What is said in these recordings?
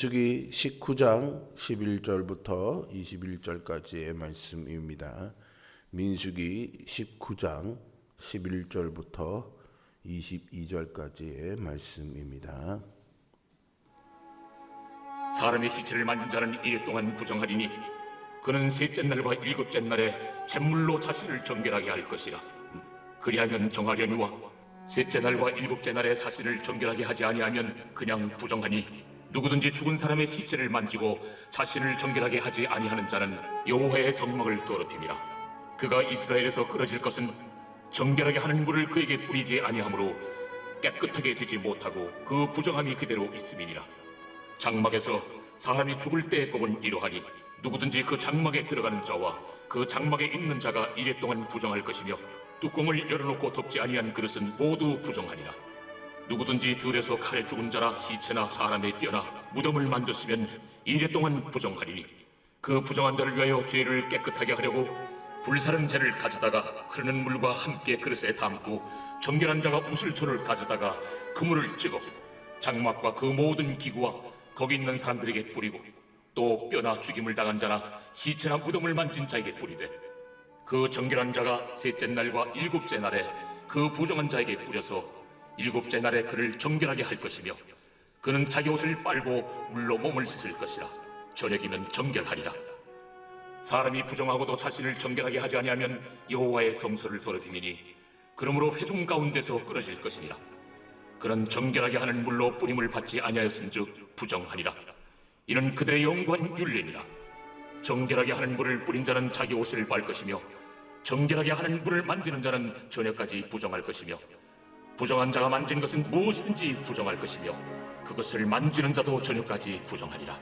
주기 19장 11절부터 21절까지의 말씀입니다. 민수기 19장 11절부터 22절까지의 말씀입니다. 사람의 시체를 만진 자는 이래 동안 부정하리니 그는 셋째 날과 일곱째 날에 잿물로 자신을 정결하게 할 것이라 그리하면 정하려니와 셋째 날과 일곱째 날에 자신을 정결하게 하지 아니하면 그냥 부정하니 누구든지 죽은 사람의 시체를 만지고 자신을 정결하게 하지 아니하는 자는 여호와의 성막을 더럽힘이라 그가 이스라엘에서 끊어질 것은 정결하게 하는 물을 그에게 뿌리지 아니하므로 깨끗하게 되지 못하고 그 부정함이 그대로 있음이니라. 장막에서 사람이 죽을 때의 법은 이러하니 누구든지 그 장막에 들어가는 자와 그 장막에 있는 자가 이래 동안 부정할 것이며 뚜껑을 열어놓고 덮지 아니한 그릇은 모두 부정하니라 누구든지 들에서 칼에 죽은 자나 시체나 사람의 뼈나 무덤을 만졌으면 이래 동안 부정하리니 그 부정한 자를 위하여 죄를 깨끗하게 하려고 불사른 재를 가져다가 흐르는 물과 함께 그릇에 담고 정결한 자가 우슬초를 가져다가 그 물을 찍어 장막과 그 모든 기구와 거기 있는 사람들에게 뿌리고 또 뼈나 죽임을 당한 자나 시체나 무덤을 만진 자에게 뿌리되 그 정결한 자가 셋째 날과 일곱째 날에 그 부정한 자에게 뿌려서 일곱째 날에 그를 정결하게 할 것이며 그는 자기 옷을 빨고 물로 몸을 씻을 것이라. 저녁이면 정결하리라. 사람이 부정하고도 자신을 정결하게 하지 아니하면 여호와의 성소를 더럽힘이니 그러므로 회중 가운데서 끊어질 것이니라. 그는 정결하게 하는 물로 뿌림을 받지 아니하였은즉 부정하니라. 이는 그들의 영관 율례니라. 정결하게 하는 물을 뿌린 자는 자기 옷을 발 것이며 정결하게 하는 물을 만지는 자는 저녁까지 부정할 것이며 부정한 자가 만진 것은 무엇이든지 부정할 것이며 그것을 만지는 자도 저녁까지 부정하리라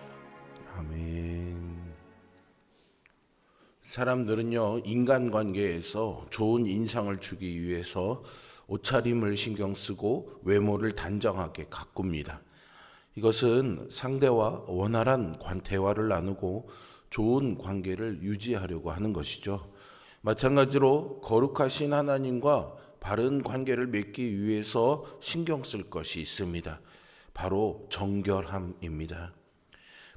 아멘. 사람들은요, 인간관계에서 좋은 인상을 주기 위해서 옷차림을 신경 쓰고 외모를 단정하게 가꿉니다. 이것은 상대와 원활한 관- 대화를 나누고 좋은 관계를 유지하려고 하는 것이죠. 마찬가지로 거룩하신 하나님과 바른 관계를 맺기 위해서 신경 쓸 것이 있습니다. 바로 정결함입니다.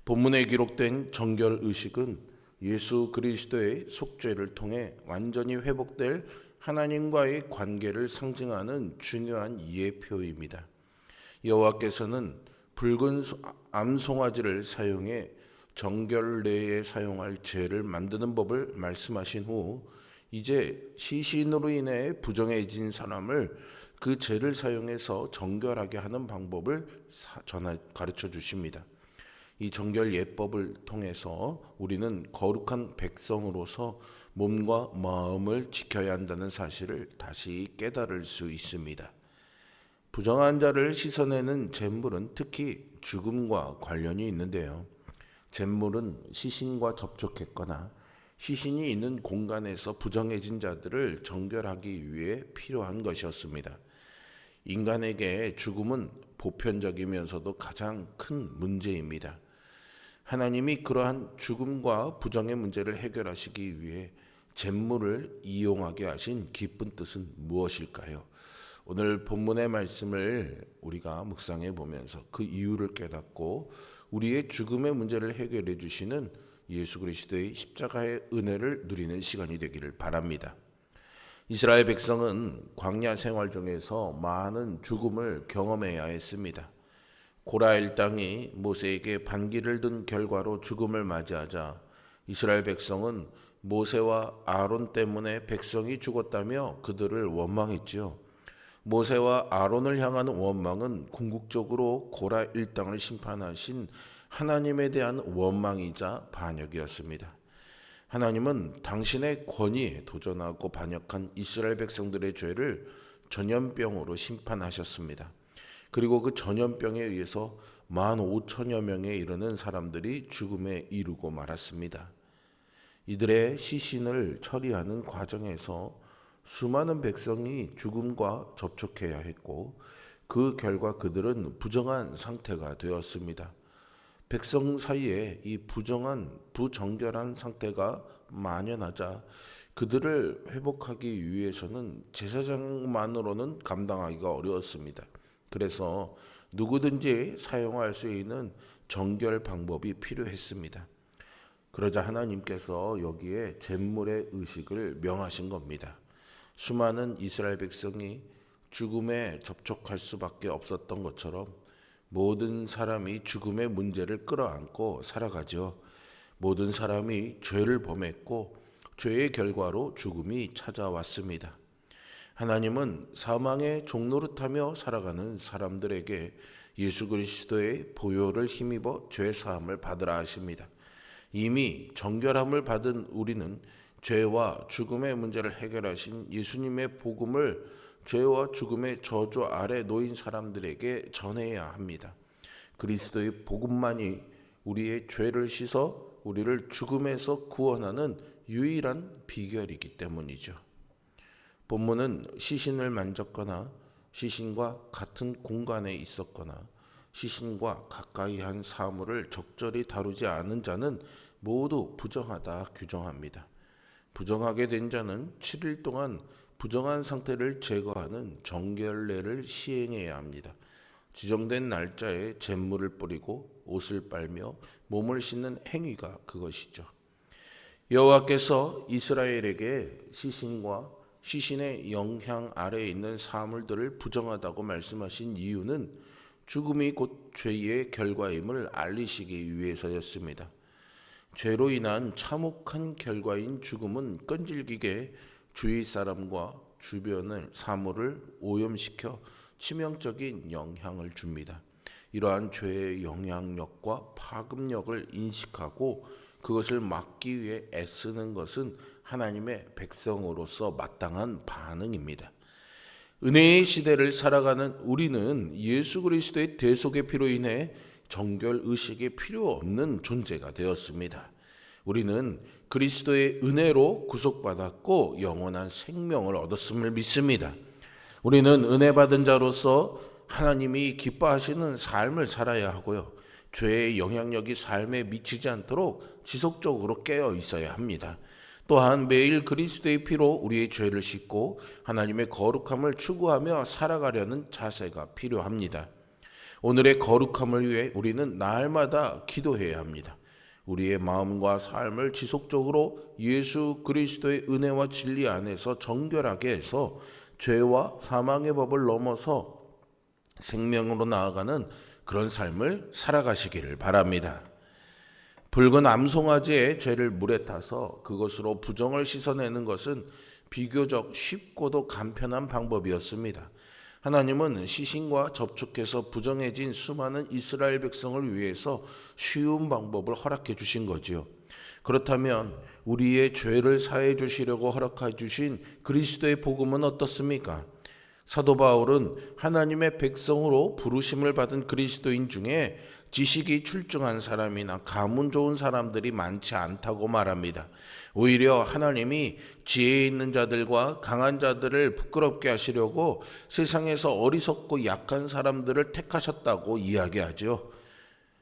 본문에 기록된 정결 의식은 예수 그리스도의 속죄를 통해 완전히 회복될 하나님과의 관계를 상징하는 중요한 예표입니다. 여호와께서는 붉은 소- 암송아지를 사용해 정결례에 사용할 죄를 만드는 법을 말씀하신 후 이제 시신으로 인해 부정해진 사람을 그 죄를 사용해서 정결하게 하는 방법을 사- 전하 가르쳐 주십니다. 이 정결 예법을 통해서 우리는 거룩한 백성으로서 몸과 마음을 지켜야 한다는 사실을 다시 깨달을 수 있습니다. 부정한 자를 씻어내는 잿물은 특히 죽음과 관련이 있는데요. 잿물은 시신과 접촉했거나 시신이 있는 공간에서 부정해진 자들을 정결하기 위해 필요한 것이었습니다. 인간에게 죽음은 보편적이면서도 가장 큰 문제입니다. 하나님이 그러한 죽음과 부정의 문제를 해결하시기 위해 잿물을 이용하게 하신 기쁜 뜻은 무엇일까요? 오늘 본문의 말씀을 우리가 묵상해 보면서 그 이유를 깨닫고 우리의 죽음의 문제를 해결해 주시는 예수 그리스도의 십자가의 은혜를 누리는 시간이 되기를 바랍니다. 이스라엘 백성은 광야 생활 중에서 많은 죽음을 경험해야 했습니다. 고라 일당이 모세에게 반기를 든 결과로 죽음을 맞이하자 이스라엘 백성은 모세와 아론 때문에 백성이 죽었다며 그들을 원망했지요. 모세와 아론을 향한 원망은 궁극적으로 고라 일당을 심판하신 하나님에 대한 원망이자 반역이었습니다. 하나님은 당신의 권위에 도전하고 반역한 이스라엘 백성들의 죄를 전염병으로 심판하셨습니다. 그리고 그 전염병에 의해서 만 오천여 명에 이르는 사람들이 죽음에 이르고 말았습니다. 이들의 시신을 처리하는 과정에서 수많은 백성이 죽음과 접촉해야 했고 그 결과 그들은 부정한 상태가 되었습니다. 백성 사이에 이 부정한 부정결한 상태가 만연하자 그들을 회복하기 위해서는 제사장만으로는 감당하기가 어려웠습니다. 그래서 누구든지 사용할 수 있는 정결 방법이 필요했습니다. 그러자 하나님께서 여기에 잿물의 의식을 명하신 겁니다. 수많은 이스라엘 백성이 죽음에 접촉할 수밖에 없었던 것처럼 모든 사람이 죽음의 문제를 끌어안고 살아가죠. 모든 사람이 죄를 범했고 죄의 결과로 죽음이 찾아왔습니다. 하나님은 사망의 종노릇하며 살아가는 사람들에게 예수 그리스도의 보혈을 힘입어 죄 사함을 받으라 하십니다. 이미 정결함을 받은 우리는 죄와 죽음의 문제를 해결하신 예수님의 복음을 죄와 죽음의 저주 아래 놓인 사람들에게 전해야 합니다. 그리스도의 복음만이 우리의 죄를 씻어 우리를 죽음에서 구원하는 유일한 비결이기 때문이죠. 본문은 시신을 만졌거나 시신과 같은 공간에 있었거나 시신과 가까이 한 사물을 적절히 다루지 않은 자는 모두 부정하다 규정합니다. 부정하게 된 자는 7일 동안 부정한 상태를 제거하는 정결례를 시행해야 합니다. 지정된 날짜에 잿물을 뿌리고 옷을 빨며 몸을 씻는 행위가 그것이죠. 여호와께서 이스라엘에게 시신과 시신의 영향 아래에 있는 사물들을 부정하다고 말씀하신 이유는 죽음이 곧 죄의 결과임을 알리시기 위해서였습니다. 죄로 인한 참혹한 결과인 죽음은 끈질기게 주위 사람과 주변을 사물을 오염시켜 치명적인 영향을 줍니다. 이러한 죄의 영향력과 파급력을 인식하고 그것을 막기 위해 애쓰는 것은 하나님의 백성으로서 마땅한 반응입니다. 은혜의 시대를 살아가는 우리는 예수 그리스도의 대속의 피로 인해 정결 의식이 필요 없는 존재가 되었습니다. 우리는 그리스도의 은혜로 구속받았고 영원한 생명을 얻었음을 믿습니다. 우리는 은혜 받은 자로서 하나님이 기뻐하시는 삶을 살아야 하고요. 죄의 영향력이 삶에 미치지 않도록 지속적으로 깨어 있어야 합니다. 또한 매일 그리스도의 피로 우리의 죄를 씻고 하나님의 거룩함을 추구하며 살아가려는 자세가 필요합니다. 오늘의 거룩함을 위해 우리는 날마다 기도해야 합니다. 우리의 마음과 삶을 지속적으로 예수 그리스도의 은혜와 진리 안에서 정결하게 해서 죄와 사망의 법을 넘어서 생명으로 나아가는 그런 삶을 살아가시기를 바랍니다. 붉은 암송아지의 죄를 물에 타서 그것으로 부정을 씻어내는 것은 비교적 쉽고도 간편한 방법이었습니다. 하나님은 시신과 접촉해서 부정해진 수많은 이스라엘 백성을 위해서 쉬운 방법을 허락해 주신 거지요. 그렇다면 우리의 죄를 사해 주시려고 허락해 주신 그리스도의 복음은 어떻습니까? 사도 바울은 하나님의 백성으로 부르심을 받은 그리스도인 중에 지식이 출중한 사람이나 가문 좋은 사람들이 많지 않다고 말합니다. 오히려 하나님이 지혜 있는 자들과 강한 자들을 부끄럽게 하시려고 세상에서 어리석고 약한 사람들을 택하셨다고 이야기하죠.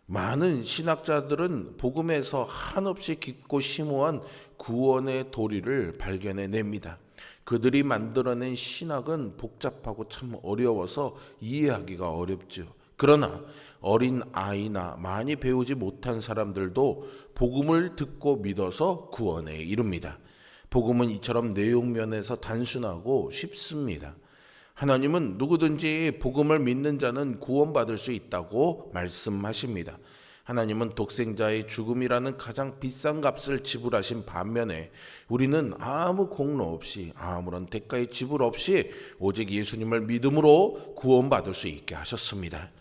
많은 신학자들은 복음에서 한없이 깊고 심오한 구원의 도리를 발견해 냅니다. 그들이 만들어낸 신학은 복잡하고 참 어려워서 이해하기가 어렵죠. 그러나 어린 아이나 많이 배우지 못한 사람들도 복음을 듣고 믿어서 구원에 이릅니다. 복음은 이처럼 내용면에서 단순하고 쉽습니다. 하나님은 누구든지 복음을 믿는 자는 구원받을 수 있다고 말씀하십니다. 하나님은 독생자의 죽음이라는 가장 비싼 값을 지불하신 반면에 우리는 아무 공로 없이 아무런 대가의 지불 없이 오직 예수님을 믿음으로 구원받을 수 있게 하셨습니다.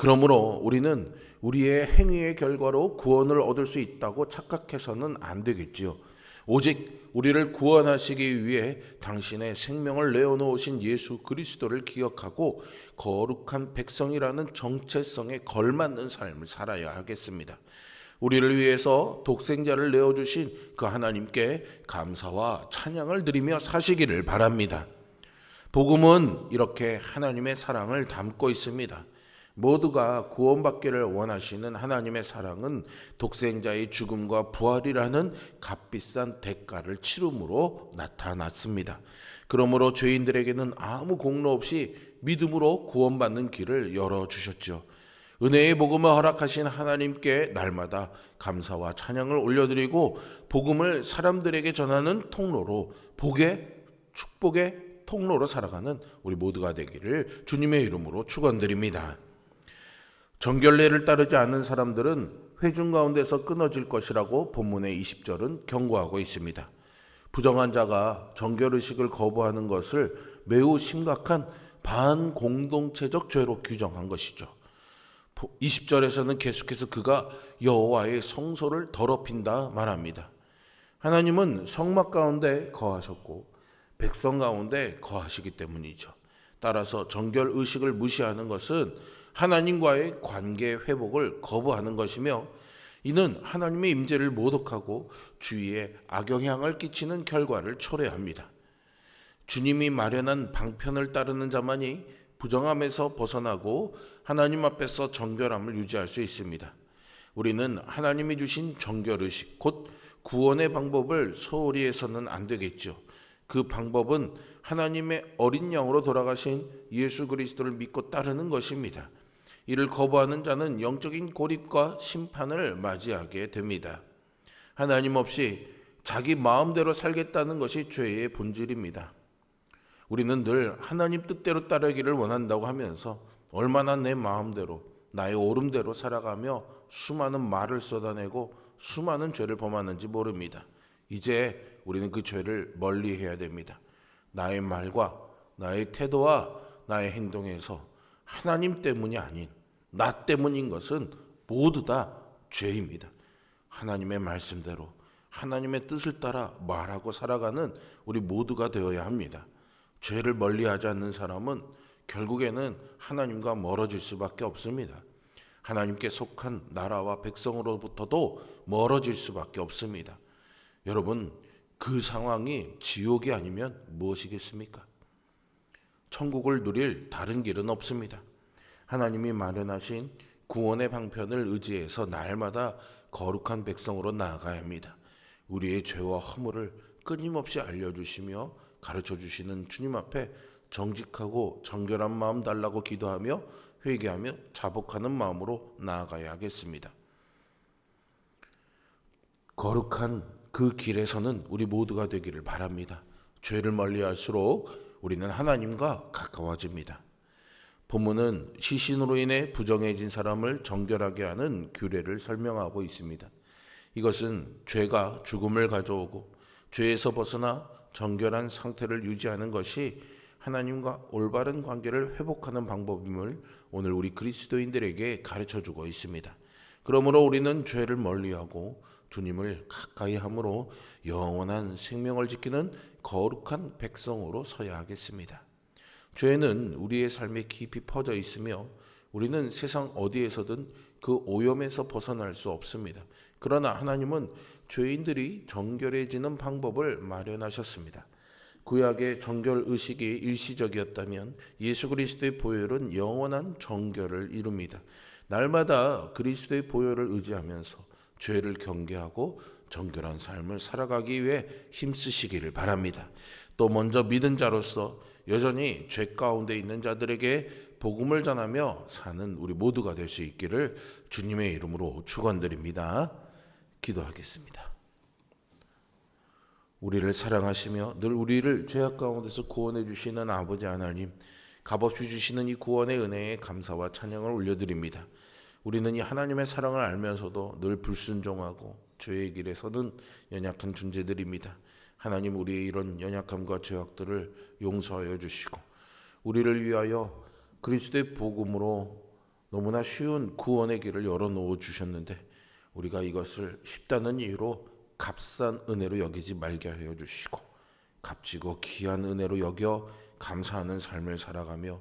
그러므로 우리는 우리의 행위의 결과로 구원을 얻을 수 있다고 착각해서는 안 되겠지요. 오직 우리를 구원하시기 위해 당신의 생명을 내어놓으신 예수 그리스도를 기억하고 거룩한 백성이라는 정체성에 걸맞는 삶을 살아야 하겠습니다. 우리를 위해서 독생자를 내어주신 그 하나님께 감사와 찬양을 드리며 사시기를 바랍니다. 복음은 이렇게 하나님의 사랑을 담고 있습니다. 모두가 구원받기를 원하시는 하나님의 사랑은 독생자의 죽음과 부활이라는 값비싼 대가를 치름으로 나타났습니다. 그러므로 죄인들에게는 아무 공로 없이 믿음으로 구원받는 길을 열어 주셨죠. 은혜의 복음을 허락하신 하나님께 날마다 감사와 찬양을 올려드리고 복음을 사람들에게 전하는 통로로 복의 축복의 통로로 살아가는 우리 모두가 되기를 주님의 이름으로 축원드립니다. 정결례를 따르지 않는 사람들은 회중 가운데서 끊어질 것이라고 본문의 20절은 경고하고 있습니다. 부정한 자가 정결 의식을 거부하는 것을 매우 심각한 반공동체적 죄로 규정한 것이죠. 20절에서는 계속해서 그가 여호와의 성소를 더럽힌다 말합니다. 하나님은 성막 가운데 거하셨고 백성 가운데 거하시기 때문이죠. 따라서 정결 의식을 무시하는 것은 하나님과의 관계 회복을 거부하는 것이며 이는 하나님의 임재를 모독하고 주위에 악영향을 끼치는 결과를 초래합니다. 주님이 마련한 방편을 따르는 자만이 부정함에서 벗어나고 하나님 앞에서 정결함을 유지할 수 있습니다. 우리는 하나님이 주신 정결의식, 곧 구원의 방법을 소홀히 해서는 안 되겠죠. 그 방법은 하나님의 어린 양으로 돌아가신 예수 그리스도를 믿고 따르는 것입니다. 이를 거부하는 자는 영적인 고립과 심판을 맞이하게 됩니다. 하나님 없이 자기 마음대로 살겠다는 것이 죄의 본질입니다. 우리는 늘 하나님 뜻대로 따르기를 원한다고 하면서 얼마나 내 마음대로 나의 오름대로 살아가며 수많은 말을 쏟아내고 수많은 죄를 범하는지 모릅니다. 이제 우리는 그 죄를 멀리 해야 됩니다. 나의 말과 나의 태도와 나의 행동에서 하나님 때문이 아닌 나 때문인 것은 모두 다 죄입니다. 하나님의 말씀대로 하나님의 뜻을 따라 말하고 살아가는 우리 모두가 되어야 합니다. 죄를 멀리하지 않는 사람은 결국에는 하나님과 멀어질 수밖에 없습니다. 하나님께 속한 나라와 백성으로부터도 멀어질 수밖에 없습니다. 여러분, 그 상황이 지옥이 아니면 무엇이겠습니까? 천국을 누릴 다른 길은 없습니다. 하나님이 마련하신 구원의 방편을 의지해서 날마다 거룩한 백성으로 나아가야 합니다. 우리의 죄와 허물을 끊임없이 알려주시며 가르쳐 주시는 주님 앞에 정직하고 정결한 마음 달라고 기도하며 회개하며 자복하는 마음으로 나아가야 하겠습니다. 거룩한 그 길에서는 우리 모두가 되기를 바랍니다. 죄를 멀리 할수록 우리는 하나님과 가까워집니다. 본문은 시신으로 인해 부정해진 사람을 정결하게 하는 규례를 설명하고 있습니다. 이것은 죄가 죽음을 가져오고 죄에서 벗어나 정결한 상태를 유지하는 것이 하나님과 올바른 관계를 회복하는 방법임을 오늘 우리 그리스도인들에게 가르쳐 주고 있습니다. 그러므로 우리는 죄를 멀리하고 주님을 가까이 함으로 영원한 생명을 지키는 거룩한 백성으로 서야 하겠습니다. 죄는 우리의 삶에 깊이 퍼져 있으며 우리는 세상 어디에서든 그 오염에서 벗어날 수 없습니다. 그러나 하나님은 죄인들이 정결해지는 방법을 마련하셨습니다. 구약의 정결 의식이 일시적이었다면 예수 그리스도의 보혈은 영원한 정결을 이룹니다. 날마다 그리스도의 보혈을 의지하면서 죄를 경계하고 정결한 삶을 살아가기 위해 힘쓰시기를 바랍니다. 또 먼저 믿은 자로서 여전히 죄 가운데 있는 자들에게 복음을 전하며 사는 우리 모두가 될 수 있기를 주님의 이름으로 축원드립니다. 기도하겠습니다. 우리를 사랑하시며 늘 우리를 죄악 가운데서 구원해 주시는 아버지 하나님, 값없이 주시는 이 구원의 은혜에 감사와 찬양을 올려드립니다. 우리는 이 하나님의 사랑을 알면서도 늘 불순종하고 죄의 길에 서는 연약한 존재들입니다. 하나님 우리의 이런 연약함과 죄악들을 용서하여 주시고 우리를 위하여 그리스도의 복음으로 너무나 쉬운 구원의 길을 열어놓아 주셨는데 우리가 이것을 쉽다는 이유로 값싼 은혜로 여기지 말게 하여 주시고 값지고 귀한 은혜로 여겨 감사하는 삶을 살아가며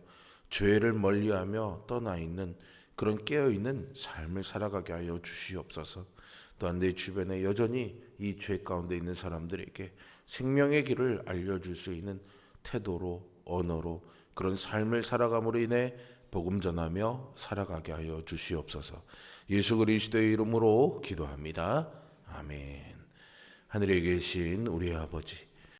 죄를 멀리하며 떠나 있는 그런 깨어 있는 삶을 살아가게 하여 주시옵소서. 또한 내 주변에 여전히 이 죄 가운데 있는 사람들에게 생명의 길을 알려줄 수 있는 태도로 언어로 그런 삶을 살아감으로 인해 복음 전하며 살아가게 하여 주시옵소서. 예수 그리스도의 이름으로 기도합니다. 아멘. 하늘에 계신 우리 아버지